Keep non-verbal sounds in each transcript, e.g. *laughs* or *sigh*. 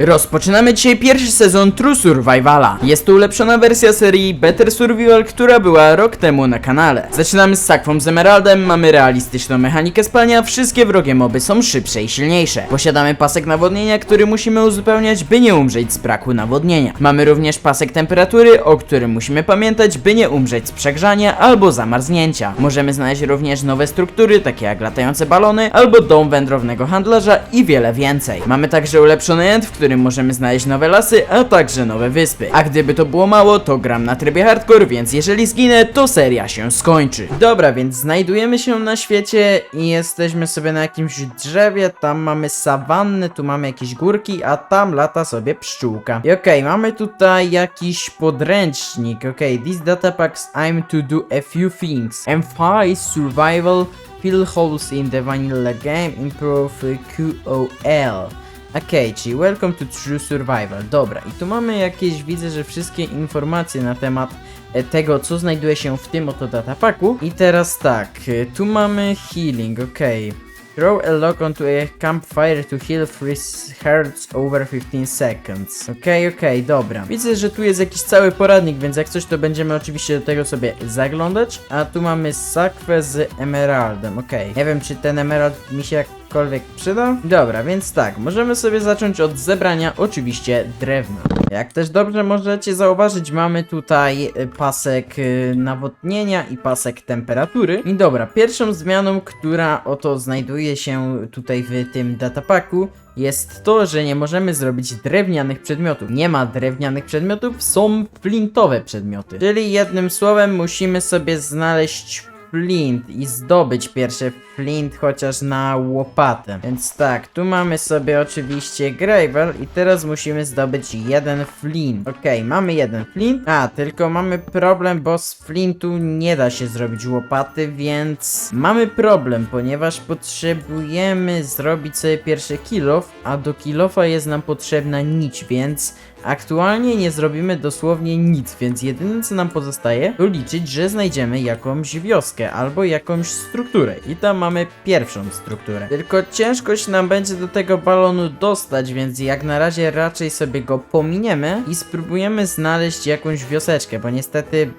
Rozpoczynamy dzisiaj pierwszy sezon True Survivala. Jest to ulepszona wersja serii Better Survival, która była rok temu na kanale. Zaczynamy z sakwą z Emeraldem, mamy realistyczną mechanikę spania, wszystkie wrogie moby są szybsze i silniejsze. Posiadamy pasek nawodnienia, który musimy uzupełniać, by nie umrzeć z braku nawodnienia. Mamy również pasek temperatury, o którym musimy pamiętać, by nie umrzeć z przegrzania albo zamarznięcia. Możemy znaleźć również nowe struktury, takie jak latające balony, albo dom wędrownego handlarza i wiele więcej. Mamy także ulepszony end, w którym możemy znaleźć nowe lasy, a także nowe wyspy. A gdyby to było mało, to gram na trybie hardcore, więc jeżeli zginę, to seria się skończy. Dobra, więc znajdujemy się na świecie i jesteśmy sobie na jakimś drzewie, tam mamy sawannę, tu mamy jakieś górki, a tam lata sobie pszczółka. I okej, mamy tutaj jakiś podręcznik, okej, this data packs I'm to do a few things. M5 survival fill holes in the vanilla game, improve QOL. Okej, czyli welcome to True Survival. Dobra, i tu mamy jakieś, widzę, że wszystkie informacje na temat e, tego, co znajduje się w tym oto datapaku. I teraz tak, e, tu mamy healing, okej. Throw a log onto a campfire to heal three hearts over 15 seconds. Okej, okej, dobra. Widzę, że tu jest jakiś cały poradnik, więc jak coś to będziemy oczywiście do tego sobie zaglądać. A tu mamy sakwę z emeraldem, okej. Nie wiem, czy ten emerald mi się jakkolwiek przyda. Dobra, więc tak, możemy sobie zacząć od zebrania oczywiście drewna. Jak też dobrze możecie zauważyć, mamy tutaj y, pasek y, nawodnienia i pasek temperatury. I dobra, pierwszą zmianą, która oto znajduje się tutaj w tym datapaku, jest to, że nie możemy zrobić drewnianych przedmiotów. Nie ma drewnianych przedmiotów, są flintowe przedmioty. Czyli jednym słowem musimy sobie znaleźć flint i zdobyć pierwszy flint chociaż na łopatę. Więc tak, tu mamy sobie oczywiście gravel i teraz musimy zdobyć jeden flint. Okej, mamy jeden flint. A, tylko mamy problem, bo z flintu nie da się zrobić łopaty, więc mamy problem, ponieważ potrzebujemy zrobić sobie pierwszy kilof, a do kilofa jest nam potrzebna nić, więc Aktualnie nie zrobimy dosłownie nic, więc jedyne co nam pozostaje to liczyć, że znajdziemy jakąś wioskę albo jakąś strukturę. I tam mamy pierwszą strukturę. Tylko ciężkość nam będzie do tego balonu dostać, więc jak na razie raczej sobie go pominiemy i spróbujemy znaleźć jakąś wioseczkę, bo niestety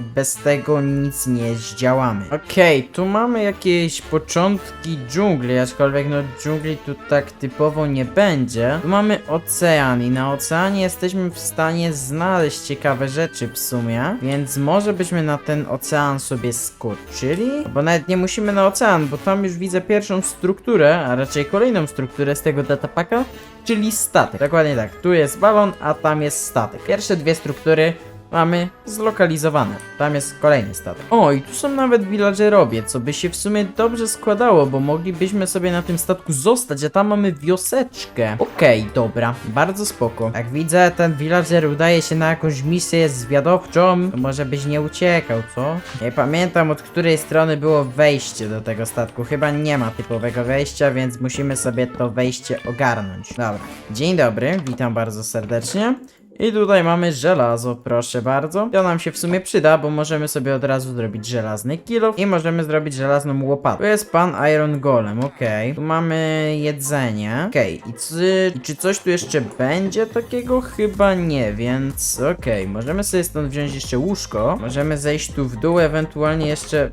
bez tego nic nie zdziałamy. Okej, tu mamy jakieś początki dżungli, aczkolwiek no dżungli tu tak typowo nie będzie. Tu mamy ocean i na oceanie jesteśmy w stanie znaleźć ciekawe rzeczy w sumie, więc może byśmy na ten ocean sobie skoczyli? Bo nawet nie musimy na ocean, bo tam już widzę pierwszą strukturę, a raczej kolejną strukturę z tego datapaka, czyli statek. Dokładnie tak, tu jest balon, a tam jest statek. Pierwsze dwie struktury mamy zlokalizowane. Tam jest kolejny statek. O, i tu są nawet villagerowie, co by się w sumie dobrze składało, bo moglibyśmy sobie na tym statku zostać, a tam mamy wioseczkę. Okej, dobra, bardzo spoko. Jak widzę, ten villager udaje się na jakąś misję zwiadowczą, to może byś nie uciekał, co? Nie pamiętam od której strony było wejście do tego statku. Chyba nie ma typowego wejścia, więc musimy sobie to wejście ogarnąć. Dobra, dzień dobry, witam bardzo serdecznie. I tutaj mamy żelazo, proszę bardzo. To nam się w sumie przyda, bo możemy sobie od razu zrobić żelazny kilo i możemy zrobić żelazną łopatę. Tu jest pan Iron Golem, okej. Tu mamy jedzenie. Okej, i czy, czy coś tu jeszcze będzie takiego? Chyba nie, więc okej. Możemy sobie stąd wziąć jeszcze łóżko. Możemy zejść tu w dół, ewentualnie jeszcze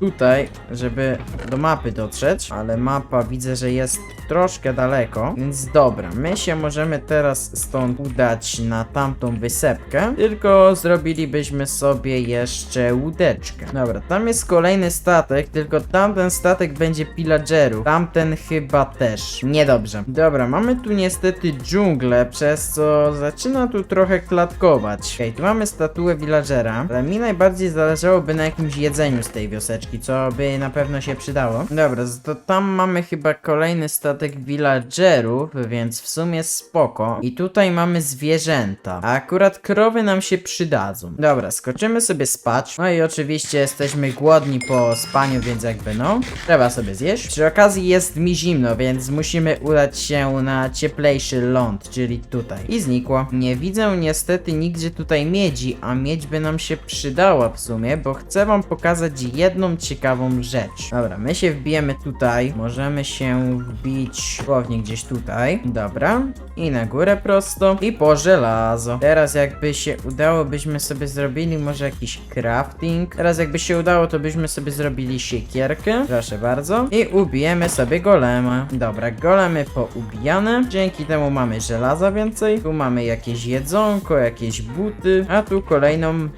tutaj, żeby do mapy dotrzeć, ale mapa widzę, że jest troszkę daleko, więc dobra, my się możemy teraz stąd udać na tamtą wysepkę, tylko zrobilibyśmy sobie jeszcze łódeczkę. Dobra, tam jest kolejny statek, tylko tamten statek będzie pillagerów, tamten chyba też. Niedobrze. Dobra, mamy tu niestety dżunglę, przez co zaczyna tu trochę klatkować. Okej, tu mamy statuę villagera, ale mi najbardziej zależałoby na jakimś jedzeniu z tej wioseczki, co by na pewno się przydało. Dobra, to tam mamy chyba kolejny statek villagerów, więc w sumie spoko. I tutaj mamy zwierzęta, a akurat krowy nam się przydadzą. Dobra, skoczymy sobie spać. No i oczywiście jesteśmy głodni po spaniu, więc jakby no, trzeba sobie zjeść. Przy okazji jest mi zimno, więc musimy udać się na cieplejszy ląd, czyli tutaj. I znikło. Nie widzę niestety nigdzie tutaj miedzi, a miedź by nam się przydała w sumie, bo chcę wam pokazać jedną ciekawą rzecz. Dobra, my się wbijemy tutaj. Możemy się wbić głównie gdzieś tutaj. Dobra. I na górę prosto. I po żelazo. Teraz jakby się udało, byśmy sobie zrobili może jakiś crafting. Teraz jakby się udało, to byśmy sobie zrobili siekierkę. Proszę bardzo. I ubijemy sobie golema. Dobra, golemy poubijane. Dzięki temu mamy żelaza więcej. Tu mamy jakieś jedzonko, jakieś buty. A tu kolejną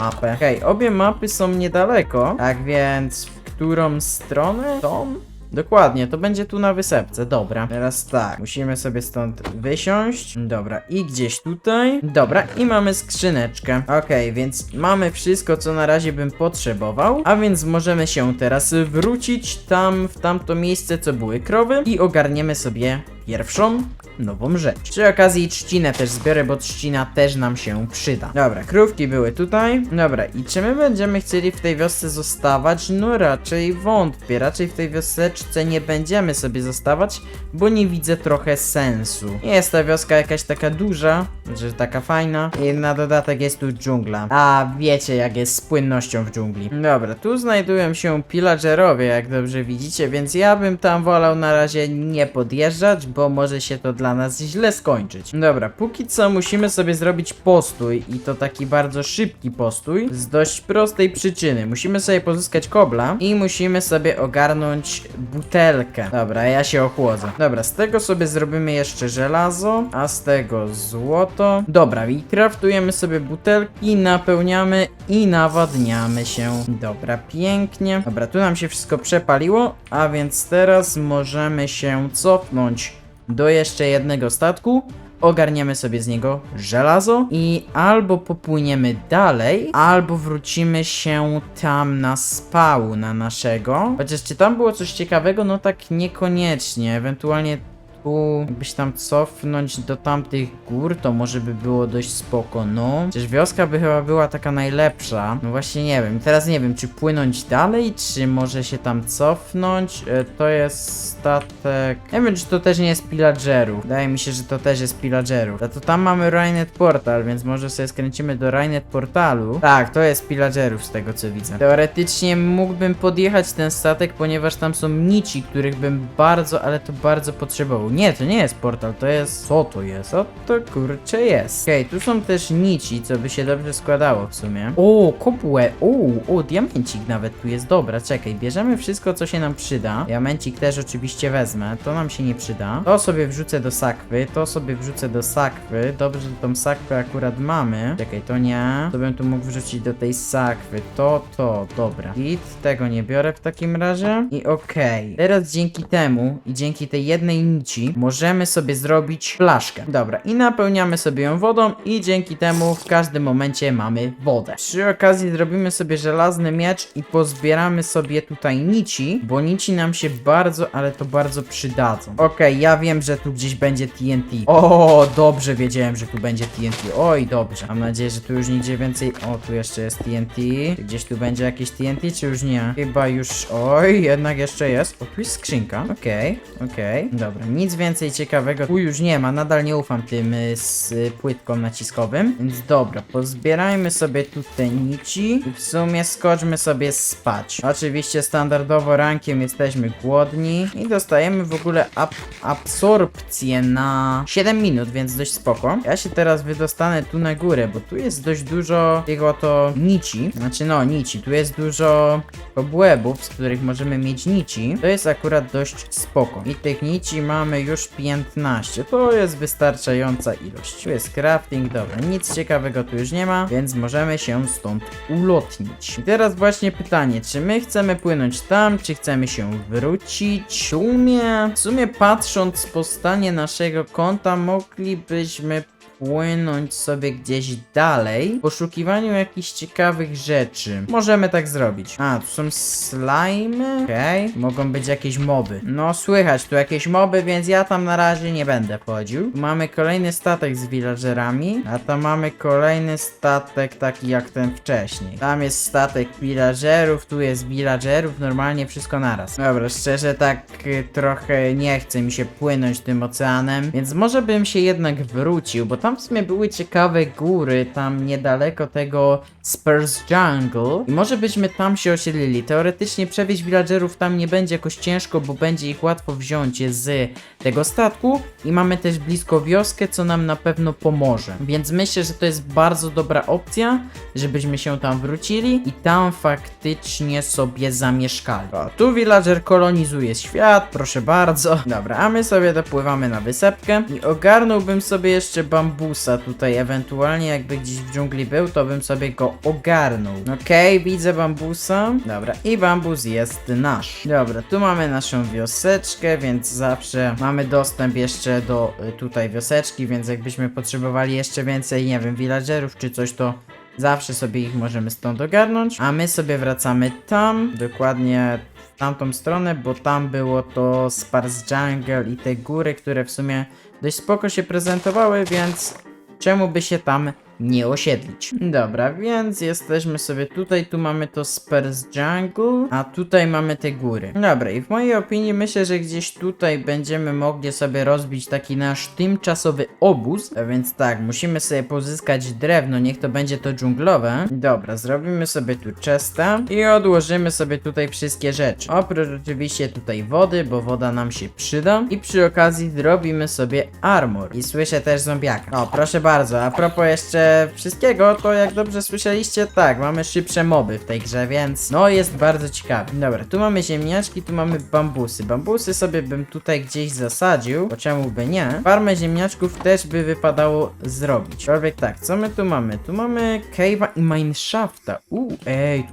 mapę. Okej, obie mapy są niedaleko. Tak więc w którą stronę? Tą? Dokładnie, to będzie tu na wysepce, dobra. Teraz tak, musimy sobie stąd wysiąść. Dobra, i gdzieś tutaj. Dobra, i mamy skrzyneczkę. Okej, więc mamy wszystko, co na razie bym potrzebował. A więc możemy się teraz wrócić tam, w tamto miejsce, co były krowy i ogarniemy sobie pierwszą nową rzecz. Przy okazji trzcinę też zbiorę, bo trzcina też nam się przyda. Dobra, krówki były tutaj. Dobra, i czy my będziemy chcieli w tej wiosce zostawać? No raczej wątpię. Raczej w tej wioseczce nie będziemy sobie zostawać, bo nie widzę trochę sensu. Nie jest ta wioska jakaś taka duża, że taka fajna. I na dodatek jest tu dżungla. A wiecie jak jest z płynnością w dżungli. Dobra, tu znajdują się pillagerowie, jak dobrze widzicie, więc ja bym tam wolał na razie nie podjeżdżać, bo może się to dla nas źle skończyć. Dobra, póki co musimy sobie zrobić postój i to taki bardzo szybki postój z dość prostej przyczyny. Musimy sobie pozyskać kobla i musimy sobie ogarnąć butelkę. Dobra, ja się ochłodzę. Dobra, z tego sobie zrobimy jeszcze żelazo, a z tego złoto. Dobra, i kraftujemy sobie butelki, napełniamy i nawadniamy się. Dobra, pięknie. Dobra, tu nam się wszystko przepaliło, a więc teraz możemy się cofnąć do jeszcze jednego statku. Ogarniemy sobie z niego żelazo i albo popłyniemy dalej, albo wrócimy się tam na spawna naszego. Chociaż czy tam było coś ciekawego? No tak niekoniecznie. Ewentualnie tu jakbyś tam cofnąć do tamtych gór, to może by było dość spoko, no. Przecież wioska by chyba była taka najlepsza. No właśnie nie wiem. Teraz nie wiem, czy płynąć dalej, czy może się tam cofnąć. E, to jest statek... Nie wiem, czy to też nie jest pillagerów. Wydaje mi się, że to też jest pillagerów. A to tam mamy Rainet Portal, więc może sobie skręcimy do Rainet Portalu. Tak, to jest pillagerów z tego co widzę. Teoretycznie mógłbym podjechać ten statek, ponieważ tam są nici, których bym bardzo, ale to bardzo potrzebował. Nie, to nie jest portal, to jest... Co to jest? O to kurczę jest. Okej, tu są też nici, co by się dobrze składało w sumie. O, kobłę, o, o, diamencik nawet tu jest. Dobra, czekaj, bierzemy wszystko, co się nam przyda. Diamencik też oczywiście wezmę, to nam się nie przyda. To sobie wrzucę do sakwy, to sobie wrzucę do sakwy. Dobrze, że tą sakwę akurat mamy. Czekaj, to nie. To bym tu mógł wrzucić do tej sakwy. To, to, dobra. Git, tego nie biorę w takim razie. I okej. Teraz dzięki temu i dzięki tej jednej nici możemy sobie zrobić flaszkę. Dobra, i napełniamy sobie ją wodą i dzięki temu w każdym momencie mamy wodę. Przy okazji zrobimy sobie żelazny miecz i pozbieramy sobie tutaj nici, bo nici nam się bardzo, ale to bardzo przydadzą. Okej, ja wiem, że tu gdzieś będzie TNT. O, dobrze wiedziałem, że tu będzie TNT. Oj, dobrze. Mam nadzieję, że tu już nigdzie więcej... O, tu jeszcze jest TNT. Czy gdzieś tu będzie jakieś TNT, czy już nie? Chyba już... Oj, jednak jeszcze jest. O, tu jest skrzynka. Okej, okej. Dobra, nic więcej ciekawego tu już nie ma. Nadal nie ufam tym y, z y, płytką naciskowym. Więc dobra, pozbierajmy sobie tu te nici. W sumie skoczmy sobie spać. Oczywiście standardowo rankiem jesteśmy głodni. I dostajemy w ogóle ab absorpcję na 7 minut, więc dość spoko. Ja się teraz wydostanę tu na górę, bo tu jest dość dużo tych oto nici. Znaczy no, nici. Tu jest dużo kobłębów, z których możemy mieć nici. To jest akurat dość spoko. I tych nici mamy już 15. To jest wystarczająca ilość. Tu jest crafting, dobra. Nic ciekawego tu już nie ma, więc możemy się stąd ulotnić. I teraz właśnie pytanie, czy my chcemy płynąć tam, czy chcemy się wrócić? W sumie, w sumie patrząc po stanie naszego konta, moglibyśmy płynąć sobie gdzieś dalej w poszukiwaniu jakichś ciekawych rzeczy. Możemy tak zrobić. A, tu są slimy. Okej. Mogą być jakieś moby. No, słychać tu jakieś moby, więc ja tam na razie nie będę wchodził. Tu Mamy kolejny statek z villagerami, a tam mamy kolejny statek taki jak ten wcześniej. Tam jest statek villagerów, tu jest villagerów, normalnie wszystko naraz. Dobra, szczerze tak y, trochę nie chce mi się płynąć tym oceanem, więc może bym się jednak wrócił, bo tam w sumie były ciekawe góry, tam niedaleko tego Spurs Jungle i może byśmy tam się osiedlili. Teoretycznie przewieźć villagerów tam nie będzie jakoś ciężko, bo będzie ich łatwo wziąć z tego statku i mamy też blisko wioskę, co nam na pewno pomoże. Więc myślę, że to jest bardzo dobra opcja, żebyśmy się tam wrócili i tam faktycznie sobie zamieszkali. O, tu villager kolonizuje świat, proszę bardzo. Dobra, a my sobie dopływamy na wysepkę i ogarnąłbym sobie jeszcze bambusa tutaj, ewentualnie jakby gdzieś w dżungli był, to bym sobie go ogarnął. Okej, widzę bambusa. Dobra, i bambus jest nasz. Dobra, tu mamy naszą wioseczkę, więc zawsze mamy dostęp jeszcze do y, tutaj wioseczki, więc jakbyśmy potrzebowali jeszcze więcej, nie wiem, villagerów czy coś, to zawsze sobie ich możemy stąd ogarnąć. A my sobie wracamy tam, dokładnie w tamtą stronę, bo tam było to Spars Jungle i te góry, które w sumie dość spoko się prezentowały, więc czemu by się tam nie osiedlić. Dobra, więc jesteśmy sobie tutaj, tu mamy to Spurs Jungle, a tutaj mamy te góry. Dobra, i w mojej opinii myślę, że gdzieś tutaj będziemy mogli sobie rozbić taki nasz tymczasowy obóz, a więc tak, musimy sobie pozyskać drewno, niech to będzie to dżunglowe. Dobra, zrobimy sobie tu chesta i odłożymy sobie tutaj wszystkie rzeczy. Oprócz oczywiście tutaj wody, bo woda nam się przyda i przy okazji zrobimy sobie armor. I słyszę też zombiaka. O, proszę bardzo, a propos jeszcze wszystkiego, to jak dobrze słyszeliście, tak, mamy szybsze moby w tej grze, więc no jest bardzo ciekawe. Dobra, tu mamy ziemniaczki, tu mamy bambusy. Bambusy sobie bym tutaj gdzieś zasadził, bo czemu by nie? Farmę ziemniaczków też by wypadało zrobić. Człowiek tak, co my tu mamy? Tu mamy cave'a i mineshafta. Uuu, ej,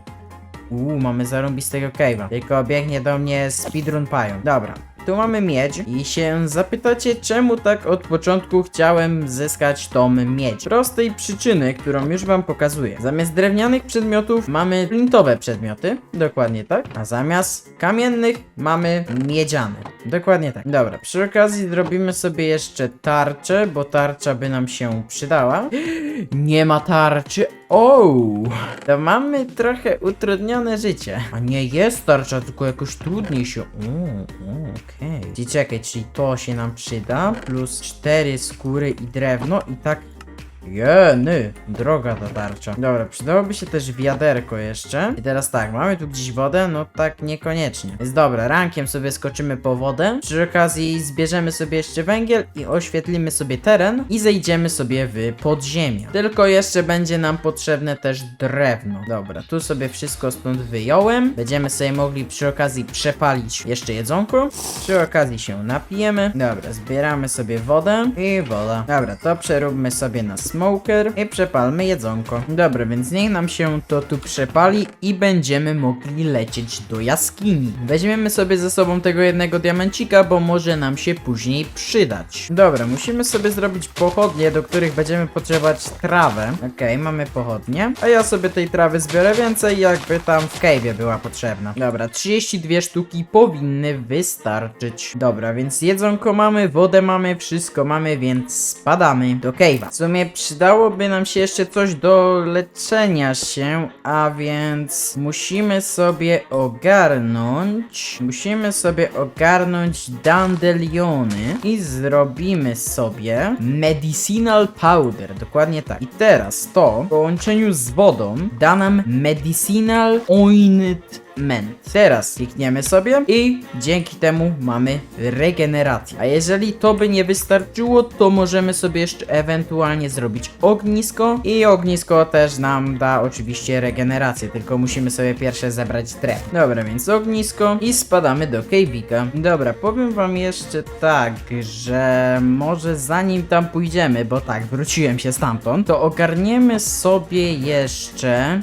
Uuu, mamy zarąbistego cave'a. Tylko biegnie do mnie speedrun pają. Dobra. Tu mamy miedź i się zapytacie, czemu tak od początku chciałem zyskać tą miedź. Prostej przyczyny, którą już wam pokazuję. Zamiast drewnianych przedmiotów mamy flintowe przedmioty, dokładnie tak, a zamiast kamiennych mamy miedziane. Dokładnie tak. Dobra, przy okazji zrobimy sobie jeszcze tarczę, bo tarcza by nam się przydała. *gasps* Nie ma tarczy. O, to mamy trochę utrudnione życie. A nie jest tarcza, tylko jakoś trudniej się. Okej. Okay. Czekaj, czyli to się nam przyda. Plus cztery skóry i drewno i tak. Jeny, droga ta tarcza. Dobra, przydałoby się też wiaderko jeszcze. I teraz tak, mamy tu gdzieś wodę? No tak niekoniecznie. Jest dobra, rankiem sobie skoczymy po wodę. Przy okazji zbierzemy sobie jeszcze węgiel i oświetlimy sobie teren i zejdziemy sobie w podziemie. Tylko jeszcze będzie nam potrzebne też drewno. Dobra, tu sobie wszystko stąd wyjąłem. Będziemy sobie mogli przy okazji przepalić jeszcze jedzonko. Przy okazji się napijemy. Dobra, zbieramy sobie wodę i woda. Dobra, to przeróbmy sobie na smoker i przepalmy jedzonko. Dobra, więc niech nam się to tu przepali i będziemy mogli lecieć do jaskini. Weźmiemy sobie ze sobą tego jednego diamencika, bo może nam się później przydać. Dobra, musimy sobie zrobić pochodnie, do których będziemy potrzebować trawę. Okej, mamy pochodnie. A ja sobie tej trawy zbiorę więcej, jakby tam w cave'ie była potrzebna. Dobra, 32 sztuki powinny wystarczyć. Dobra, więc jedzonko mamy, wodę mamy, wszystko mamy, więc spadamy do cave'a. W sumie przydałoby nam się jeszcze coś do leczenia się, a więc musimy sobie ogarnąć, musimy sobie ogarnąć dandeliony i zrobimy sobie medicinal powder, dokładnie tak. I teraz to w połączeniu z wodą da nam medicinal ointment. Teraz klikniemy sobie i dzięki temu mamy regenerację. A jeżeli to by nie wystarczyło, to możemy sobie jeszcze ewentualnie zrobić ognisko i ognisko też nam da oczywiście regenerację, tylko musimy sobie pierwsze zebrać drewno. Dobra, więc ognisko i spadamy do Kejwika. Dobra, powiem wam jeszcze tak, że może zanim tam pójdziemy, bo tak, wróciłem się stamtąd, to ogarniemy sobie jeszcze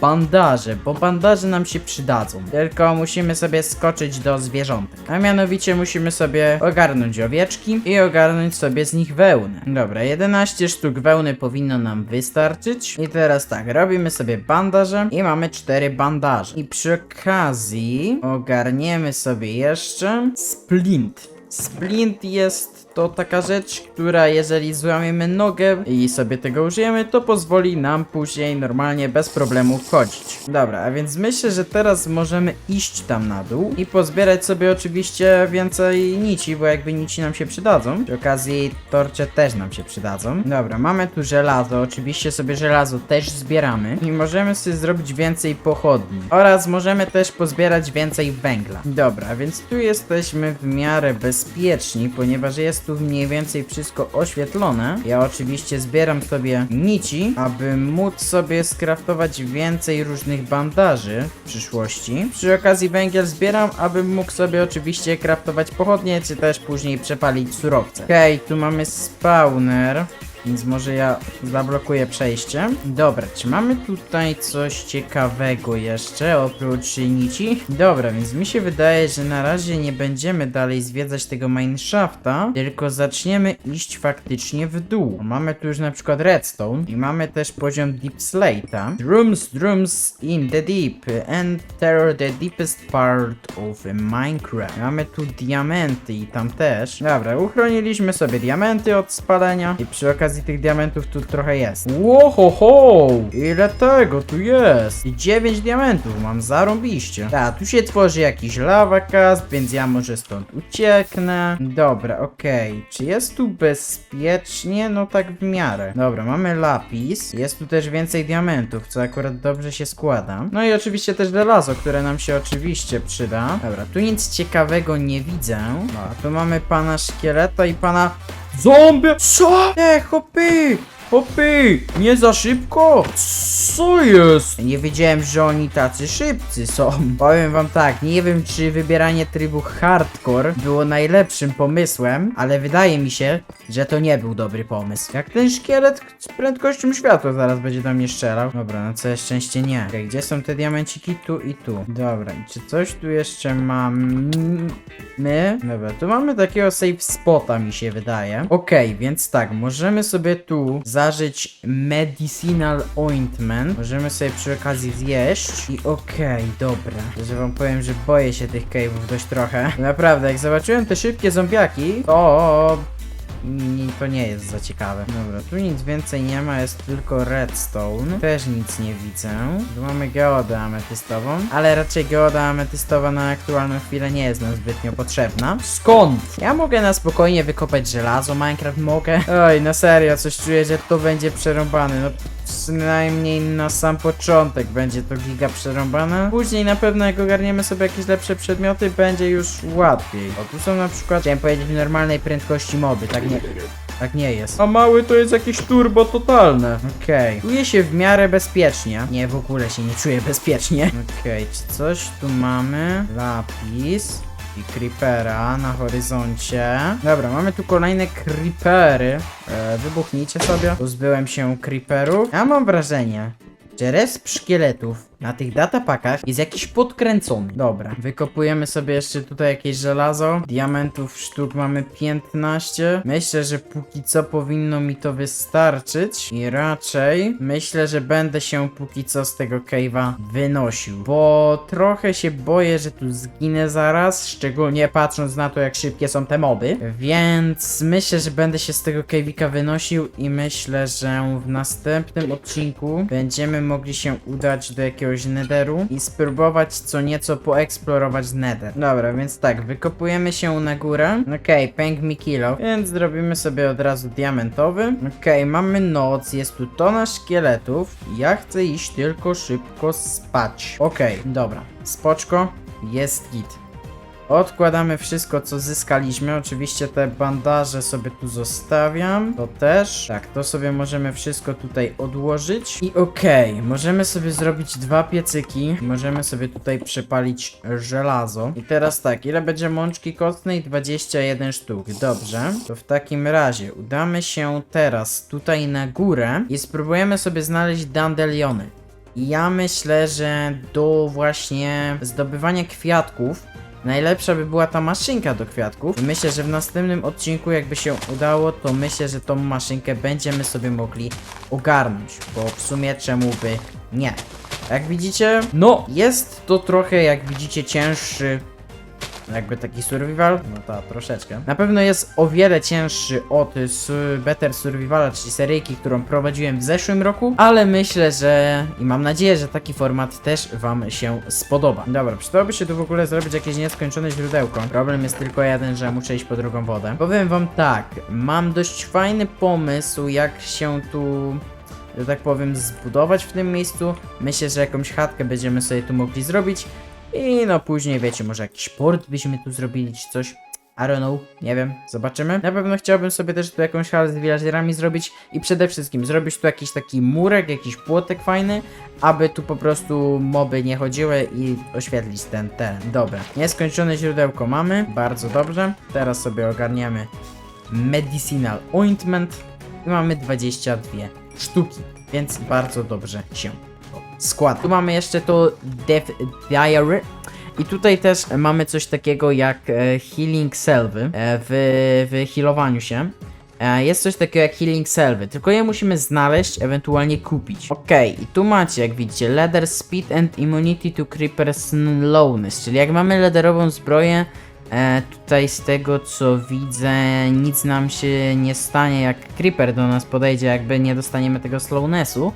bandaże, bo bandaże nam się przydadzą. Tylko musimy sobie skoczyć do zwierzątek. A mianowicie musimy sobie ogarnąć owieczki i ogarnąć sobie z nich wełnę. Dobra, 11 sztuk wełny powinno nam wystarczyć. I teraz tak, robimy sobie bandaże i mamy 4 bandaże. I przy okazji ogarniemy sobie jeszcze splint. Splint jest to taka rzecz, która jeżeli złamiemy nogę i sobie tego użyjemy, to pozwoli nam później normalnie bez problemu chodzić. Dobra, a więc myślę, że teraz możemy iść tam na dół i pozbierać sobie oczywiście więcej nici, bo jakby nici nam się przydadzą. Przy okazji torcze też nam się przydadzą. Dobra, mamy tu żelazo, oczywiście sobie żelazo też zbieramy i możemy sobie zrobić więcej pochodni. Oraz możemy też pozbierać więcej węgla. Dobra, więc tu jesteśmy w miarę bezpieczni, ponieważ jest tu mniej więcej wszystko oświetlone. Ja oczywiście zbieram sobie nici, aby móc sobie skraftować więcej różnych bandaży w przyszłości. Przy okazji węgiel zbieram, abym mógł sobie oczywiście kraftować pochodnie, czy też później przepalić surowce. Okej, tu mamy spawner. Więc może ja zablokuję przejście. Dobra, czy mamy tutaj coś ciekawego jeszcze oprócz nici? Dobra, więc mi się wydaje, że na razie nie będziemy dalej zwiedzać tego mineshafta, tylko zaczniemy iść faktycznie w dół. Mamy tu już na przykład redstone i mamy też poziom deep slate'a. Drums, drums in the deep. Enter the deepest part of Minecraft. Mamy tu diamenty i tam też. Dobra, uchroniliśmy sobie diamenty od spalenia i przy okazji tych diamentów tu trochę jest. Łohoho! Ile tego tu jest? I 9 diamentów mam, zarąbiście. Tak, tu się tworzy jakiś lava cast, więc ja może stąd ucieknę. Dobra, okej. Czy jest tu bezpiecznie? No tak w miarę. Dobra, mamy lapis. Jest tu też więcej diamentów, co akurat dobrze się składa. No i oczywiście też żelazo, które nam się oczywiście przyda. Dobra, tu nic ciekawego nie widzę. No, a tu mamy pana szkieleta i pana Zombie! Co? Nie, hopy! Hopy! Nie za szybko! Co jest? Nie wiedziałem, że oni tacy szybcy są. *laughs* Powiem wam tak, nie wiem czy wybieranie trybu hardcore było najlepszym pomysłem, ale wydaje mi się, że to nie był dobry pomysł. Jak ten szkielet z prędkością światła zaraz będzie do mnie strzelał. Dobra, na całe szczęście nie. Okej, gdzie są te diamenciki? Tu i tu. Dobra, czy coś tu jeszcze mamy? Dobra, tu mamy takiego safe spota mi się wydaje. Okej, więc tak, możemy sobie tu zażyć medicinal ointment. Możemy sobie przy okazji zjeść. I okej, dobra. Że wam powiem, że boję się tych cave'ów dość trochę. Naprawdę, jak zobaczyłem te szybkie zombiaki, to to nie jest za ciekawe. Dobra, tu nic więcej nie ma, jest tylko redstone. Też nic nie widzę. Tu mamy geodę ametystową, ale raczej geoda ametystowa na aktualną chwilę nie jest nam zbytnio potrzebna. Skąd? Ja mogę na spokojnie wykopać żelazo, Minecraft mogę. Oj, na serio, coś czuję, że to będzie przerąbane. No przynajmniej na sam początek będzie to giga przerąbane. Później na pewno jak ogarniemy sobie jakieś lepsze przedmioty, będzie już łatwiej. O, tu są na przykład, chciałem powiedzieć, w normalnej prędkości moby, tak nie... Tak nie jest. A mały to jest jakieś turbo totalne. Okej. Czuję się w miarę bezpiecznie. Nie, w ogóle się nie czuję bezpiecznie. Okej, czy coś tu mamy? Lapis. I creepera na horyzoncie. Dobra, mamy tu kolejne creepery. E, wybuchnijcie sobie. Pozbyłem się creeperów. Ja mam wrażenie, że resp szkieletów na tych datapakach jest jakiś podkręcony. Dobra, wykopujemy sobie jeszcze tutaj jakieś żelazo. Diamentów sztuk mamy 15. Myślę, że póki co powinno mi to wystarczyć. I raczej myślę, że będę się póki co z tego cave'a wynosił. Bo trochę się boję, że tu zginę zaraz. Szczególnie patrząc na to, jak szybkie są te moby. Więc myślę, że będę się z tego cave'ika wynosił. I myślę, że w następnym odcinku będziemy mogli się udać do jakiegoś netheru i spróbować co nieco poeksplorować nether. Dobra, więc tak, wykopujemy się na górę. Okej, pęk mi kilo, więc zrobimy sobie od razu diamentowy. Okej, mamy noc, jest tu tona szkieletów. Ja chcę iść tylko szybko spać. Okej, dobra, spoczko, jest git. Odkładamy wszystko, co zyskaliśmy. Oczywiście te bandaże sobie tu zostawiam. To też. Tak, to sobie możemy wszystko tutaj odłożyć. I okej, możemy sobie zrobić dwa piecyki. Możemy sobie tutaj przepalić żelazo. I teraz tak, ile będzie mączki kostnej? 21 sztuk. Dobrze. To w takim razie udamy się teraz tutaj na górę i spróbujemy sobie znaleźć dandeliony. Ja myślę, że do właśnie zdobywania kwiatków Najlepsza by była ta maszynka do kwiatków. Myślę, że w następnym odcinku, jakby się udało, to myślę, że tą maszynkę będziemy sobie mogli ogarnąć. Bo w sumie czemu by nie. Jak widzicie, no jest to trochę, jak widzicie, cięższy jakby taki survival, no ta troszeczkę. Na pewno jest o wiele cięższy od Better Survivala, czyli seryjki, którą prowadziłem w zeszłym roku, ale myślę, że i mam nadzieję, że taki format też wam się spodoba. Dobra, przydałoby się tu w ogóle zrobić jakieś nieskończone źródełko. Problem jest tylko jeden, że muszę iść po drugą wodę. Powiem wam tak, mam dość fajny pomysł, jak się tu że tak powiem, zbudować w tym miejscu. Myślę, że jakąś chatkę będziemy sobie tu mogli zrobić. I no później, wiecie, może jakiś port byśmy tu zrobili, czy coś. I don't know, nie wiem, zobaczymy. Na pewno chciałbym sobie też tu jakąś halę z villagerami zrobić i przede wszystkim zrobić tu jakiś taki murek, jakiś płotek fajny, aby tu po prostu moby nie chodziły i oświetlić ten teren. Dobra, nieskończone źródełko mamy, bardzo dobrze. Teraz sobie ogarniamy medicinal ointment i mamy 22 sztuki, więc bardzo dobrze się to składa. Tu mamy jeszcze to Death Diary. I tutaj też mamy coś takiego jak e, healing selwy e, w, w healowaniu się. E, jest coś takiego jak healing selwy, tylko je musimy znaleźć, ewentualnie kupić. Okej, i tu macie, jak widzicie, leather speed and immunity to creeper slowness, czyli jak mamy leatherową zbroję, tutaj z tego co widzę, nic nam się nie stanie, jak Creeper do nas podejdzie, jakby nie dostaniemy tego slownessu.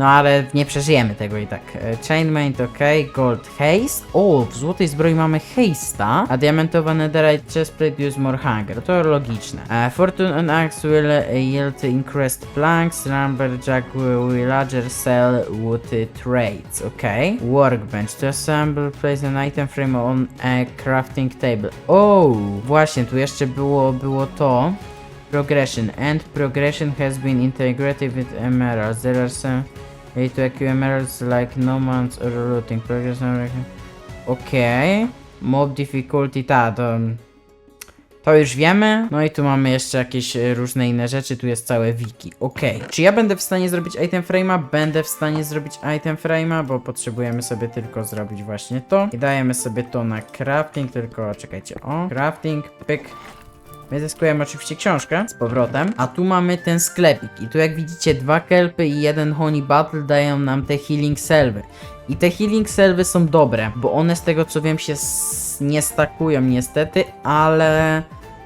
No ale nie przeżyjemy tego i tak. E, Chainmail ok, Gold Haste. O, w złotej zbroi mamy Haste'a, a diamentowa Netherite Chestplate use more hunger. To logiczne. E, Fortune on Axe will yield increased planks, Lumberjack will villager sell wood trades. Ok. Workbench to assemble, place an item frame on a crafting table. O, właśnie, tu jeszcze było, było to. Progression and progression has been integrated with emeralds. There are some way to emeralds like nomads or looting. Progression. Okej. Mob difficulty, ta, to. To już wiemy. No i tu mamy jeszcze jakieś e, różne inne rzeczy. Tu jest całe wiki. Okej. Czy ja będę w stanie zrobić item frame'a? Będę w stanie zrobić item frame'a, bo potrzebujemy sobie tylko zrobić właśnie to. I dajemy sobie to na crafting, tylko czekajcie. O, crafting, pyk. My zyskujemy oczywiście książkę z powrotem, a tu mamy ten sklepik i tu jak widzicie dwa kelpy i jeden honey battle dają nam te healing selwy. I te healing selwy są dobre, bo one z tego co wiem się nie stakują niestety, ale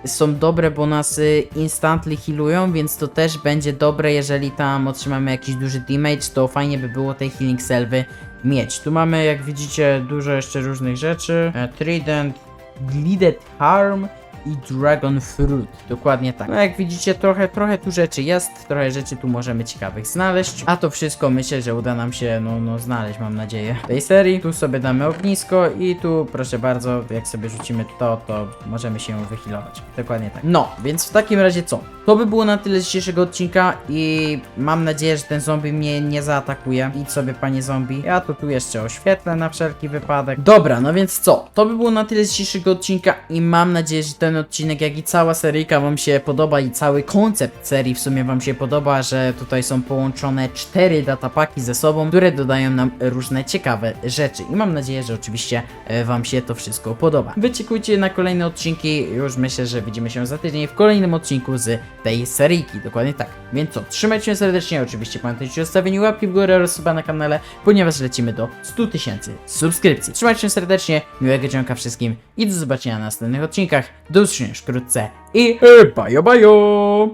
są dobre, bo nas y, instantly healują, więc to też będzie dobre, jeżeli tam otrzymamy jakiś duży damage, to fajnie by było tej healing selwy mieć. Tu mamy jak widzicie dużo jeszcze różnych rzeczy. E, Trident, Glided Harm, i Dragon Fruit. Dokładnie tak. No jak widzicie, trochę, trochę tu rzeczy jest, trochę rzeczy tu możemy ciekawych znaleźć. A to wszystko myślę, że uda nam się, no, no znaleźć, mam nadzieję, w tej serii. Tu sobie damy ognisko i tu, proszę bardzo, jak sobie rzucimy to, to możemy się wychilować. Dokładnie tak. No, więc w takim razie co? To by było na tyle z dzisiejszego odcinka i mam nadzieję, że ten zombie mnie nie zaatakuje. Idź sobie, panie zombie. Ja to tu jeszcze oświetlę na wszelki wypadek. Dobra, no więc co? To by było na tyle z dzisiejszego odcinka i mam nadzieję, że ten odcinek, jak i cała seryjka wam się podoba i cały koncept serii w sumie wam się podoba, że tutaj są połączone cztery datapaki ze sobą, które dodają nam różne ciekawe rzeczy i mam nadzieję, że oczywiście e, wam się to wszystko podoba. Wyczekujcie na kolejne odcinki, już myślę, że widzimy się za tydzień w kolejnym odcinku z tej seryjki, dokładnie tak. Więc co, trzymajcie się serdecznie, oczywiście pamiętajcie o stawieniu łapki w górę oraz suba na kanale, ponieważ lecimy do 100 tysięcy subskrypcji. Trzymajcie się serdecznie, miłego dzionka wszystkim i do zobaczenia na następnych odcinkach. Do usłyszenia już wkrótce i bajo bajo!